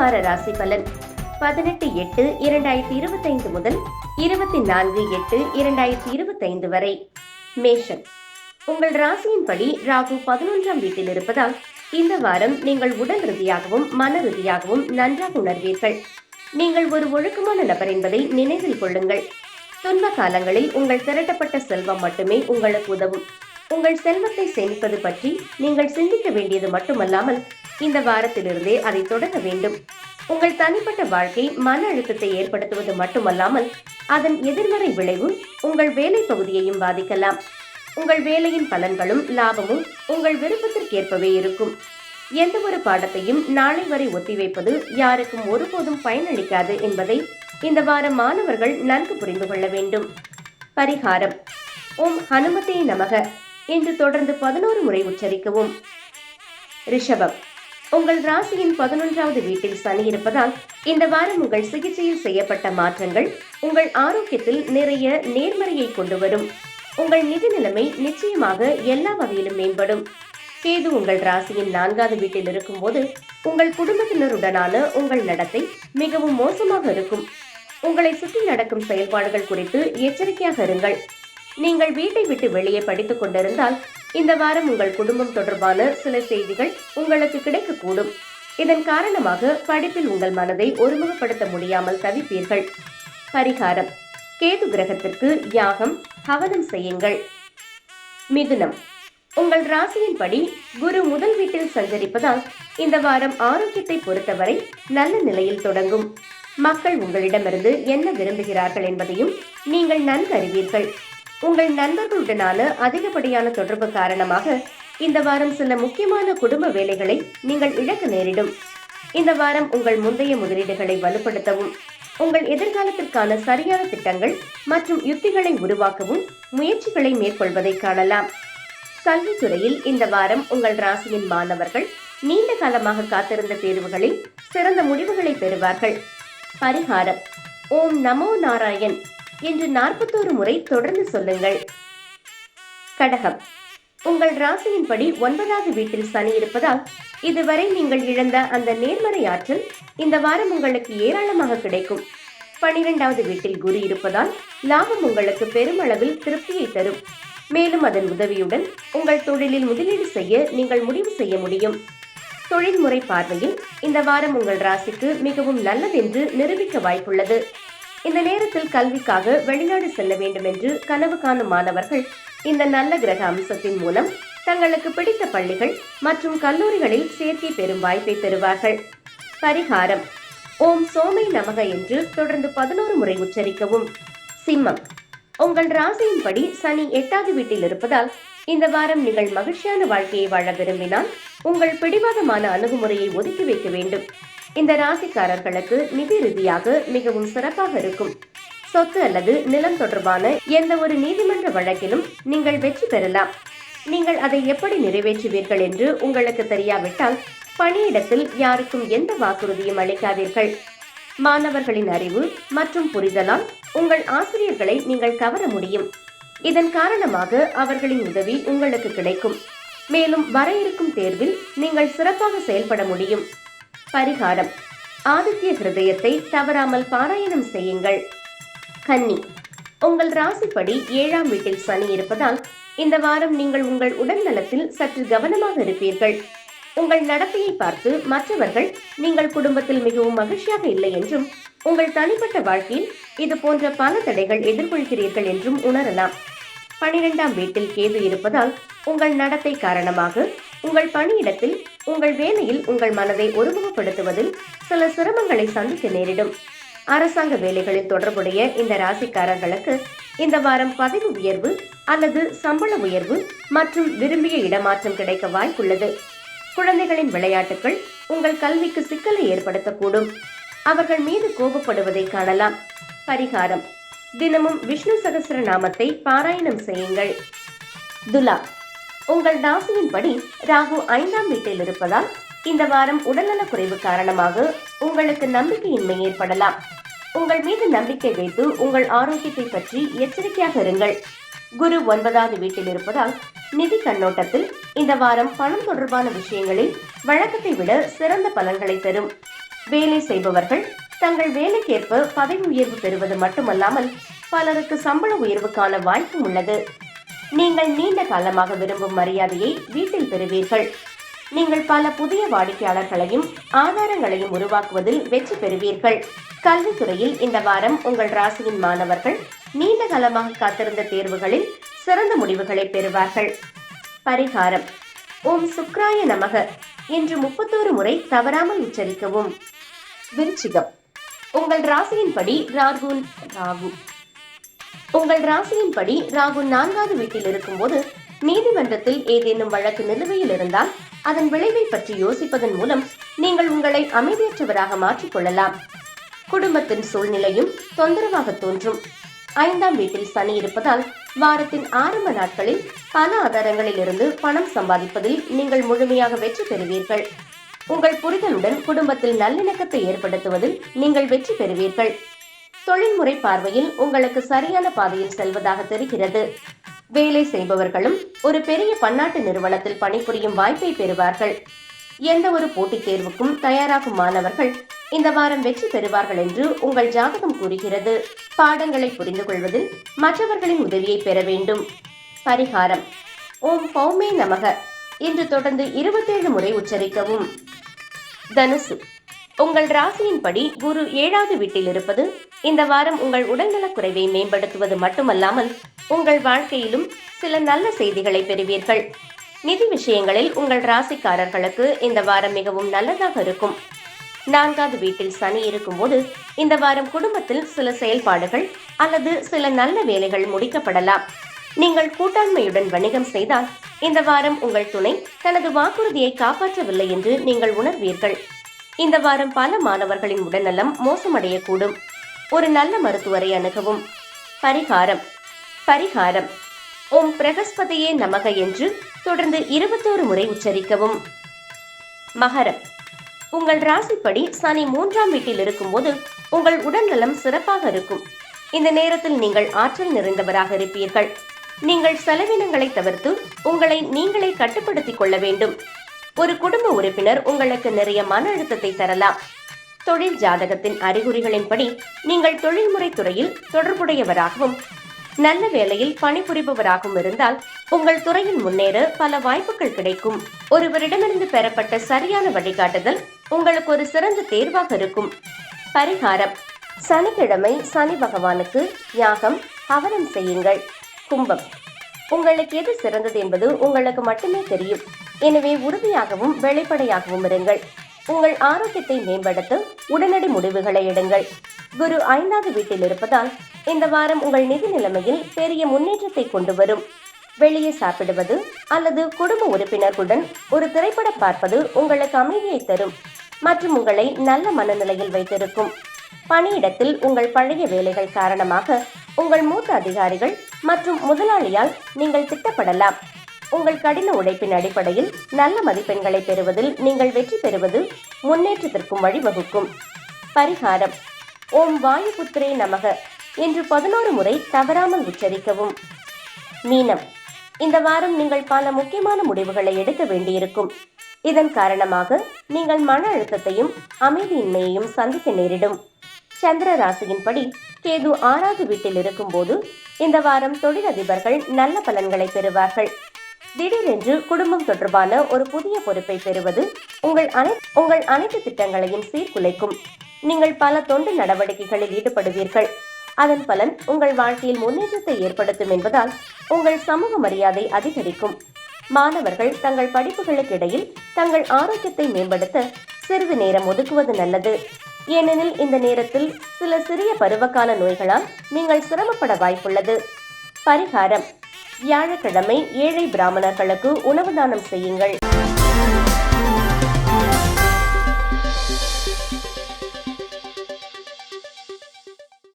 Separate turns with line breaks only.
வார ராசி பலன். பதினெட்டு எட்டு இரண்டாயிரத்தி இருபத்தைந்து முதல் இருபத்தி நான்கு எட்டு இரண்டாயிரத்தி இருபத்தைந்து வரை. மேஷன் உங்கள் ராசியின்படி ராகு பதினொன்றாம் வீட்டில் இருப்பதால் இந்த வாரம் நீங்கள் உடல் ரீதியாகவும் மன ரீதியாகவும் நன்றாக உணர்வீர்கள். நீங்கள் ஒரு ஒழுக்கமான நபர் என்பதை நினைவில் கொள்ளுங்கள். துன்ப காலங்களில் உங்கள் திரட்டப்பட்ட செல்வம் மட்டுமே உங்களுக்கு உதவும். உங்கள் செல்வத்தை சேமிப்பது பற்றி நீங்கள் சிந்திக்க வேண்டியது மட்டுமல்லாமல் இந்த வாரத்திலிருந்தே அதை தொடங்க வேண்டும். உங்கள் தனிப்பட்ட வாழ்க்கை மன அழுத்தத்தை ஏற்படுத்துவது மட்டுமல்லாமல் அதன் எதிர்மறை விளைவு உங்கள் வேலை பகுதியையும் பாதிக்கலாம். உங்கள் வேலையின் பலன்களும் லாபமும் உங்கள் விருப்பத்திற்கேற்பவே இருக்கும். எந்த ஒரு பாடத்தையும் நாளை வரை ஒத்திவைப்பது யாருக்கும் ஒருபோதும் பயனளிக்காது என்பதை இந்த வார மாணவர்கள் நன்கு புரிந்து கொள்ள வேண்டும். பரிகாரம். ஓம் ஹனுமதே நமக. என்று தொடர்ந்து பதினோரு முறை உச்சரிக்கவும். ரிஷபம் உங்கள் ராசியின் பதினொன்றாவது வீட்டில் சனி இருப்பதால் இந்த வாரம் உங்கள் சிகிச்சையில் செய்யப்பட்ட மாற்றங்கள் உங்கள் ஆரோக்கியத்தில் நிறைய நேர்மறையை கொண்டு வரும். உங்கள் நிதி நிலைமை நிச்சயமாக எல்லா வகையிலும் மேம்படும். கேது உங்கள் ராசியின் நான்காவது வீட்டில் இருக்கும்போது உங்கள் குடும்பத்தினருடனான உங்கள் நடத்தை மிகவும் மோசமாக இருக்கும். உங்களை சுற்றி நடக்கும் செயல்பாடுகள் குறித்து எச்சரிக்கையாக இருங்கள். நீங்கள் வீட்டை விட்டு வெளியே படித்துக் கொண்டிருந்தால் இந்த வாரம் உங்கள் குடும்பம் தொடர்பான சில செய்திகள் உங்களுக்கு கிடைக்கக்கூடும். இதன் காரணமாக படிப்பில் உங்கள் மனதை ஒருமுகப்படுத்த முடியாமல் தவிப்பீர்கள். பரிகாரம். கேது கிரகத்திற்கு யாகம் ஹவனம் செய்யுங்கள். மிதுனம். உங்கள் ராசியின்படி குரு முதல் வீட்டில் சஞ்சரிப்பதால் இந்த வாரம் ஆரோக்கியத்தை பொறுத்தவரை நல்ல நிலையில் தொடங்கும். மக்கள் உங்களிடமிருந்து என்ன விரும்புகிறார்கள் என்பதையும் நீங்கள் நன்கறிவீர்கள். அறிவீர்கள் உங்கள் நண்பர்களுடனான அதிகப்படியான தொடர்பு காரணமாக இந்த வாரம் சில முக்கியமான குடும்ப வேலைகளை நீங்கள் இழக்க நேரிடும். இந்த வாரம் உங்கள் முந்தைய முதலீடுகளை வலுப்படுத்தவும் உங்கள் எதிர்காலத்திற்கான சரியான திட்டங்கள் மற்றும் யுத்திகளை உருவாக்கவும் முயற்சிகளை மேற்கொள்வதை காணலாம். கல்வித்துறையில் இந்த வாரம் உங்கள் ராசியின் மாணவர்கள் நீண்ட காலமாக காத்திருந்த தேர்வுகளில் சிறந்த முடிவுகளை பெறுவார்கள். பரிகாரம் ஓம் நமோ நாராயண். என்று நாற்பத்தோரு முறை தொடர்ந்து சொல்லுங்கள். கடகம். உங்கள் ராசியின்படி ஒன்பதாவது வீட்டில் சனி இருப்பதால் இதுவரை நீங்கள் இழந்த அந்த நேர்மறை ஆற்றல் இந்த வாரம் உங்களுக்கு ஏராளமாக கிடைக்கும். பனிரெண்டாவது வீட்டில் குரு இருப்பதால் லாபம் உங்களுக்கு பெருமளவில் திருப்தியை தரும். மேலும் அதன் உதவியுடன் உங்கள் தொழிலில் முதலீடு செய்ய நீங்கள் முடிவு செய்ய முடியும். தொழில்முறை பார்வையில் இந்த வாரம் உங்கள் ராசிக்கு மிகவும் நல்லதென்று நிரூபிக்க வாய்ப்புள்ளது. இந்த நேரத்தில் கல்விக்காக வெளிநாடு செல்ல வேண்டும் என்று கனவு காணும் மாணவர்கள் இந்த நல்ல கிரக அம்சத்தின் மூலம் தங்களுக்கு பிடித்த பள்ளிகள் மற்றும் கல்லூரிகளில் சேர்க்கை பெறும் வாய்ப்பை பெறுவார்கள் பரிகாரம் ஓம் சோமை நமக என்று தொடர்ந்து பதினோரு முறை உச்சரிக்கவும். சிம்மம் உங்கள் ராசியின்படி சனி எட்டாவது வீட்டில் இருப்பதால் இந்த வாரம் நீங்கள் மகிழ்ச்சியான வாழ்க்கையை வாழ விரும்பினால் உங்கள் பிடிவாதமான அணுகுமுறையை ஒதுக்கி வைக்க வேண்டும். இந்த ராசிக்காரர்களுக்கு நிதி ரீதியாக மிகவும் சிறப்பாக இருக்கும். சொத்து அல்லது நிலம் தொடர்பான எந்த ஒரு நீதிமன்ற வழக்கிலும் நீங்கள் வெற்றி பெறலாம். நீங்கள் அதை எப்படி நிறைவேற்றுவீர்கள் என்று உங்களுக்கு தெரியாவிட்டால் பணியிடத்தில் யாருக்கும் எந்த வாக்குறுதியும் அளிக்காதீர்கள். மாணவர்களின் அறிவு மற்றும் புரிதலால் உங்கள் ஆசிரியர்களை நீங்கள் கவர முடியும். இதன் காரணமாக அவர்களின் உதவி உங்களுக்கு கிடைக்கும். மேலும் வர இருக்கும் தேர்வில் நீங்கள் சிறப்பாக செயல்பட முடியும். பரிகாரம். ஆதித்ய ஹிருதயத்தை தவறாமல் பாராயணம் செய்யுங்கள். கன்னி உங்கள் ராசிப்படி ஏழாம் வீட்டில் சனி இருப்பதால் இந்த வாரம் நீங்கள் உங்கள் உடல் நலத்தில் சற்று கவனமாக இருப்பீர்கள். உங்கள் நடத்தையை பார்த்து மற்றவர்கள் நீங்கள் குடும்பத்தில் மிகவும் மகிழ்ச்சியாக இல்லை என்றும் உங்கள் தனிப்பட்ட வாழ்க்கையில் இது போன்ற பல தடைகள் எதிர்கொள்கிறீர்கள் என்றும் உணரலாம். பனிரெண்டாம் வீட்டில் கேது இருப்பதால் உங்கள் நடத்தை காரணமாக உங்கள் பணியிடத்தில் உங்கள் வேலையில் உங்கள் மனதை ஒருமுகப்படுத்துவதில் சில சிரமங்களை சந்திக்க நேரிடும். அரசாங்க வேலைகளில் தொடர்புடைய இந்த ராசிக்காரர்களுக்கு இந்த வாரம் பதவி உயர்வு அல்லது சம்பள உயர்வு மற்றும் விரும்பிய இடமாற்றம் கிடைக்க வாய்ப்புள்ளது. குழந்தைகளின் விளையாட்டுகள் உங்கள் கல்விக்கு சிக்கலை ஏற்படுத்தக்கூடும். அவர்கள் மீது கோபப்படுவதை காணலாம். பரிகாரம். தினமும் விஷ்ணு சகஸ்ர நாமத்தை பாராயணம் செய்யுங்கள். துலா. உங்கள் ராசியின்படி ராகு ஐந்தாம் வீட்டில் இருப்பதால் இந்த வாரம் உடல்நலக் குறைவு காரணமாக உங்களுக்கு நம்பிக்கையின்மை ஏற்படலாம். உங்கள் மீது நம்பிக்கை வைத்து உங்கள் ஆரோக்கியத்தை பற்றி எச்சரிக்கையாக இருங்கள். குரு ஒன்பதாவது வீட்டில் இருப்பதால் நிதி கண்ணோட்டத்தில் இந்த வாரம் பணம் தொடர்பான விஷயங்களில் வழக்கத்தை விட சிறந்த பலன்களை தரும். வேலை செய்பவர்கள் தங்கள் வேலைக்கேற்ப பதவி உயர்வு பெறுவது மட்டுமல்லாமல் பலருக்கு சம்பள உயர்வுக்கான வாய்ப்பும் உள்ளது. நீங்கள் நீண்ட காலமாக விரும்பும் மரியாதையை வீட்டில் பெறுவீர்கள். நீங்கள் பல புதிய வாடிக்கையாளர்களையும் ஆதாரங்களையும் உருவாக்குவதில் வெற்றி பெறுவீர்கள். கல்வித்துறையில் இந்த வாரம் உங்கள் ராசியின் மாணவர்கள் நீண்ட காலமாக காத்திருந்த தேர்வுகளில் சிறந்த முடிவுகளை பெறுவார்கள். பரிகாரம். ஓம் சுக்ராய நமக. என்று முப்பத்தோரு முறை தவறாமல் உச்சரிக்கவும். விருச்சிகம். உங்கள் ராசியின்படி ராகுன் ராகு. உங்கள் ராசியின்படி ராகு நான்காவது வீட்டில் இருக்கும்போது நீதிமன்றத்தில் ஏதேனும் வழக்கு நிலுவையில் இருந்தால் அதன் விளைவை பற்றி யோசிப்பதன் மூலம் நீங்கள் உங்களை அமைதியற்றவராக மாற்றிக்கொள்ளலாம் குடும்பத்தின் சூழ்நிலையும் தொந்தரவாக தோன்றும். ஐந்தாம் வீட்டில் சனி இருப்பதால் வாரத்தின் ஆரம்ப நாட்களில் பல ஆதாரங்களில் இருந்து பணம் சம்பாதிப்பதில் நீங்கள் முழுமையாக வெற்றி பெறுவீர்கள். உங்கள் புரிதலுடன் குடும்பத்தில் நல்லிணக்கத்தை ஏற்படுத்துவதில் நீங்கள் வெற்றி பெறுவீர்கள். தொழில்முறை பார்வையில் உங்களுக்கு சரியான பாதையில் செல்வதாக தெரிகிறது. வேலை செய்பவர்களும் ஒரு பெரிய பன்னாட்டு நிறுவனத்தில் பணிபுரியும் வாய்ப்பை பெறுவார்கள். எந்த ஒரு போட்டித் தேர்வுக்கும் தயாராகும் மாணவர்கள் இந்த வாரம் வெற்றி பெறுவார்கள் என்று உங்கள் ஜாதகம் கூறுகிறது. பாடங்களை புரிந்து கொள்வதில் மற்றவர்களின் உதவியை பெற வேண்டும். பரிகாரம். ஓம் பௌமே நமக. இன்று தொடர்ந்து இருபத்தேழு முறை உச்சரிக்கவும். தனுசு. உங்கள் ராசியின்படி குரு ஏழாவது வீட்டில் இருப்பது இந்த வாரம் உங்கள் உடல்நலக் குறைவை மேம்படுத்துவது மட்டுமல்லாமல் உங்கள் வாழ்க்கையிலும் சில நல்ல செய்திகளை பெறுவீர்கள். நிதி விஷயங்களில் உங்கள் ராசிக்காரர்களுக்கு இந்த வாரம் மிகவும் நல்லதாக இருக்கும். நான்காவது வீட்டில் சனி இருக்கும்போது இந்த வாரம் குடும்பத்தில் சில செயல்பாடுகள் அல்லது சில நல்ல வேலைகள் முடிக்கப்படலாம். நீங்கள் கூட்டாண்மையுடன் வணிகம் செய்தால் இந்த வாரம் உங்கள் துணை தனது வாக்குறுதியை காப்பாற்றவில்லை என்று நீங்கள் உணர்வீர்கள். இந்த வாரம் பல மாணவர்களின் உடல்நலம் மோசமடையக்கூடும். ஒரு நல்ல மருத்துவரை அணுகவும். பரிகாரம். பரிகாரம். ஓம் பிரகஸ்பதியே நமக என்று தொடர்ந்து இருபத்தோரு முறை உச்சரிக்கவும். மகரம். உங்கள் ராசிப்படி சனி மூன்றாம் வீட்டில் இருக்கும்போது உங்கள் உடல்நலம் சிறப்பாக இருக்கும். இந்த நேரத்தில் நீங்கள் ஆற்றல் நிறைந்தவராக இருப்பீர்கள். நீங்கள் செலவினங்களை தவிர்த்து உங்களை நீங்களே கட்டுப்படுத்திக் கொள்ள வேண்டும். ஒரு குடும்ப உறுப்பினர் உங்களுக்கு நிறைய மன அழுத்தத்தை தரலாம். தொழில் ஜாதகத்தின் அறிகுறிகளின்படி நீங்கள் தொழில்முறை துறையில் தொடர்புடையவராகவும் நல்ல வேலையில் பணிபுரிபவராகவும் இருந்தால் உங்கள் துறையில் முன்னேற பல வாய்ப்புகள் கிடைக்கும். ஒருவரிடமிருந்து பெறப்பட்ட சரியான வழிகாட்டுதல் உங்களுக்கு ஒரு சிறந்த தேர்வாக இருக்கும். பரிகாரம். சனிக்கிழமை சனி பகவானுக்கு யாகம் அவரம் செய்யுங்கள். கும்பம். உங்களுக்கு எது சிறந்தது என்பது உங்களுக்கு மட்டுமே தெரியும். எனவே உறுதியாகவும் வெளிப்படையாகவும் இருங்கள். உங்கள் ஆரோக்கியத்தை மேம்படுத்த உடனடி முடிவுகளை எடுங்கள். குரு ஐந்தாவது வீட்டில் இருப்பதால் இந்த வாரம் உங்கள் நிதி நிலைமையில் பெரிய முன்னேற்றத்தை கொண்டு வரும். வெளியே சாப்பிடுவது அல்லது குடும்ப உறுப்பினர்களுடன் ஒரு திரைப்படம் பார்ப்பது உங்களுக்கு அமைதியை தரும் மற்றும் உங்களை நல்ல மனநிலையில் வைத்திருக்கும். பணியிடத்தில் உங்கள் பழைய வேலைகள் காரணமாக உங்கள் மூத்த அதிகாரிகள் மற்றும் முதலாளியால் நீங்கள் திட்டப்படலாம். உங்கள் கடின உழைப்பின் அடிப்படையில் நல்ல மதிப்பெண்களை பெறுவதில் நீங்கள் வெற்றி பெறுவது முன்னேற்றத்திற்கும் வழிவகுக்கும். பரிகாரம். ஓம் வாயு புத்திரே நமக. என்று பதினோரு முறை தவறாமல் உச்சரிக்கவும். மீனம். இந்த வாரம் நீங்கள் பல முக்கியமான முடிவுகளை எடுக்க வேண்டியிருக்கும். இதன் காரணமாக நீங்கள் மன அழுத்தத்தையும் அமைதியின்மையையும் சந்திக்க நேரிடும். சந்திர ராசியின்படி கேது ஆறாவது வீட்டில் இருக்கும்போது இந்த வாரம் தொழிலதிபர்கள் நல்ல பலன்களை பெறுவார்கள். திடீரென்று குடும்பம் தொடர்பான ஒரு புதிய பொறுப்பை பெறுவது உங்கள் அனை உங்கள் அனைத்து திட்டங்களையும் சீர்குலைக்கும். நீங்கள் பல தொண்டு நடவடிக்கைகளில் ஈடுபடுவீர்கள். அதன் பலன் உங்கள் வாழ்க்கையில் முன்னேற்றத்தை ஏற்படுத்தும் என்பதால் உங்கள் சமூக மரியாதை அதிகரிக்கும். மாணவர்கள் தங்கள் படிப்புகளுக்கு இடையில் தங்கள் ஆரோக்கியத்தை மேம்படுத்த சிறிது நேரம் ஒதுக்குவது நல்லது. ஏனெனில் இந்த நேரத்தில் சில சிறிய பருவகால நோய்களால் நீங்கள் சிரமப்பட வாய்ப்புள்ளது. பரிகாரம். வியாழக்கிழமை ஏழை பிராமணர்களுக்கு உணவு தானம் செய்யுங்கள்.